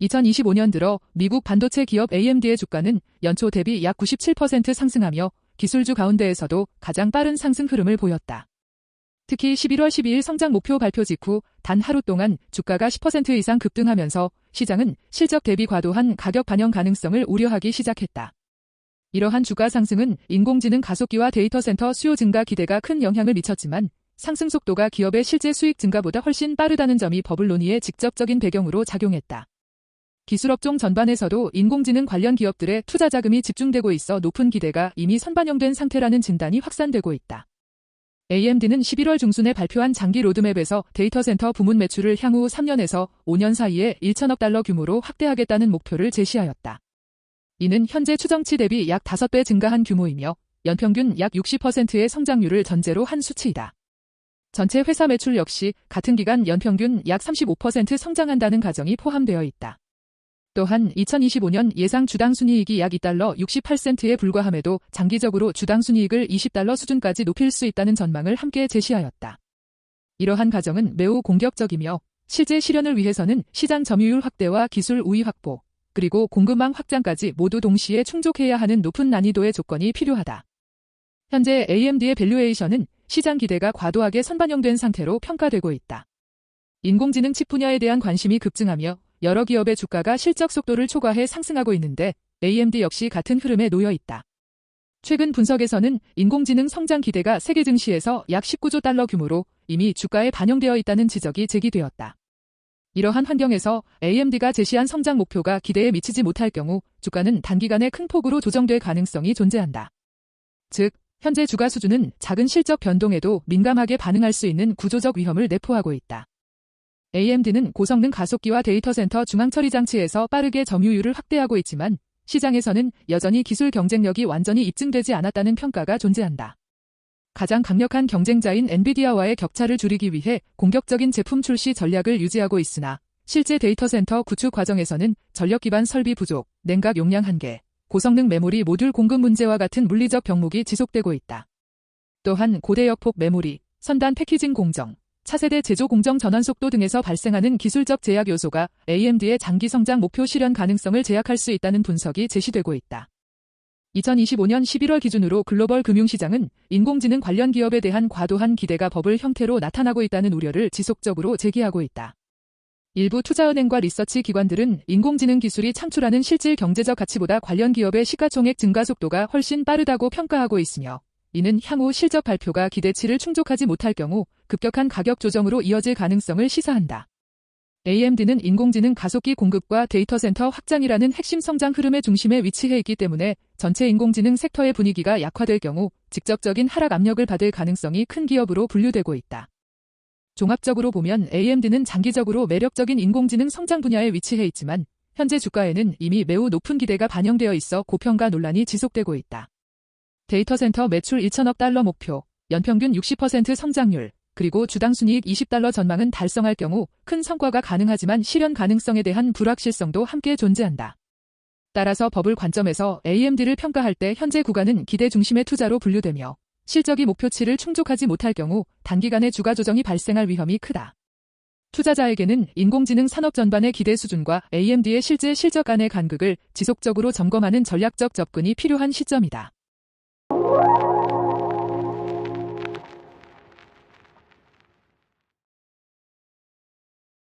2025년 들어 미국 반도체 기업 AMD의 주가는 연초 대비 약 97% 상승하며 기술주 가운데에서도 가장 빠른 상승 흐름을 보였다. 특히 11월 12일 성장 목표 발표 직후 단 하루 동안 주가가 10% 이상 급등하면서 시장은 실적 대비 과도한 가격 반영 가능성을 우려하기 시작했다. 이러한 주가 상승은 인공지능 가속기와 데이터 센터 수요 증가 기대가 큰 영향을 미쳤지만 상승 속도가 기업의 실제 수익 증가보다 훨씬 빠르다는 점이 버블 논의의 직접적인 배경으로 작용했다. 기술업종 전반에서도 인공지능 관련 기업들의 투자 자금이 집중되고 있어 높은 기대가 이미 선반영된 상태라는 진단이 확산되고 있다. AMD는 11월 중순에 발표한 장기 로드맵에서 데이터 센터 부문 매출을 향후 3년에서 5년 사이에 1천억 달러 규모로 확대하겠다는 목표를 제시하였다. 이는 현재 추정치 대비 약 5배 증가한 규모이며 연평균 약 60%의 성장률을 전제로 한 수치이다. 전체 회사 매출 역시 같은 기간 연평균 약 35% 성장한다는 가정이 포함되어 있다. 또한 2025년 예상 주당 순이익이 약 2달러 68센트에 불과함에도 장기적으로 주당 순이익을 20달러 수준까지 높일 수 있다는 전망을 함께 제시하였다. 이러한 가정은 매우 공격적이며 실제 실현을 위해서는 시장 점유율 확대와 기술 우위 확보, 그리고 공급망 확장까지 모두 동시에 충족해야 하는 높은 난이도의 조건이 필요하다. 현재 AMD의 밸류에이션은 시장 기대가 과도하게 선반영된 상태로 평가되고 있다. 인공지능 칩 분야에 대한 관심이 급증하며 여러 기업의 주가가 실적 속도를 초과해 상승하고 있는데 AMD 역시 같은 흐름에 놓여 있다. 최근 분석에서는 인공지능 성장 기대가 세계 증시에서 약 19조 달러 규모로 이미 주가에 반영되어 있다는 지적이 제기되었다. 이러한 환경에서 AMD가 제시한 성장 목표가 기대에 미치지 못할 경우 주가는 단기간에 큰 폭으로 조정될 가능성이 존재한다. 즉, 현재 주가 수준은 작은 실적 변동에도 민감하게 반응할 수 있는 구조적 위험을 내포하고 있다. AMD는 고성능 가속기와 데이터 센터 중앙 처리 장치에서 빠르게 점유율을 확대하고 있지만 시장에서는 여전히 기술 경쟁력이 완전히 입증되지 않았다는 평가가 존재한다. 가장 강력한 경쟁자인 엔비디아와의 격차를 줄이기 위해 공격적인 제품 출시 전략을 유지하고 있으나 실제 데이터 센터 구축 과정에서는 전력 기반 설비 부족, 냉각 용량 한계, 고성능 메모리 모듈 공급 문제와 같은 물리적 병목이 지속되고 있다. 또한 고대역폭 메모리, 선단 패키징 공정, 차세대 제조 공정 전환 속도 등에서 발생하는 기술적 제약 요소가 AMD의 장기 성장 목표 실현 가능성을 제약할 수 있다는 분석이 제시되고 있다. 2025년 11월 기준으로 글로벌 금융시장은 인공지능 관련 기업에 대한 과도한 기대가 버블 형태로 나타나고 있다는 우려를 지속적으로 제기하고 있다. 일부 투자은행과 리서치 기관들은 인공지능 기술이 창출하는 실질 경제적 가치보다 관련 기업의 시가총액 증가 속도가 훨씬 빠르다고 평가하고 있으며 이는 향후 실적 발표가 기대치를 충족하지 못할 경우 급격한 가격 조정으로 이어질 가능성을 시사한다. AMD는 인공지능 가속기 공급과 데이터 센터 확장이라는 핵심 성장 흐름의 중심에 위치해 있기 때문에 전체 인공지능 섹터의 분위기가 약화될 경우 직접적인 하락 압력을 받을 가능성이 큰 기업으로 분류되고 있다. 종합적으로 보면 AMD는 장기적으로 매력적인 인공지능 성장 분야에 위치해 있지만 현재 주가에는 이미 매우 높은 기대가 반영되어 있어 고평가 논란이 지속되고 있다. 데이터 센터 매출 1천억 달러 목표, 연평균 60% 성장률, 그리고 주당 순이익 20달러 전망은 달성할 경우 큰 성과가 가능하지만 실현 가능성에 대한 불확실성도 함께 존재한다. 따라서 버블 관점에서 AMD를 평가할 때 현재 구간은 기대 중심의 투자로 분류되며 실적이 목표치를 충족하지 못할 경우 단기간에 주가 조정이 발생할 위험이 크다. 투자자에게는 인공지능 산업 전반의 기대 수준과 AMD의 실제 실적 간의 간극을 지속적으로 점검하는 전략적 접근이 필요한 시점이다.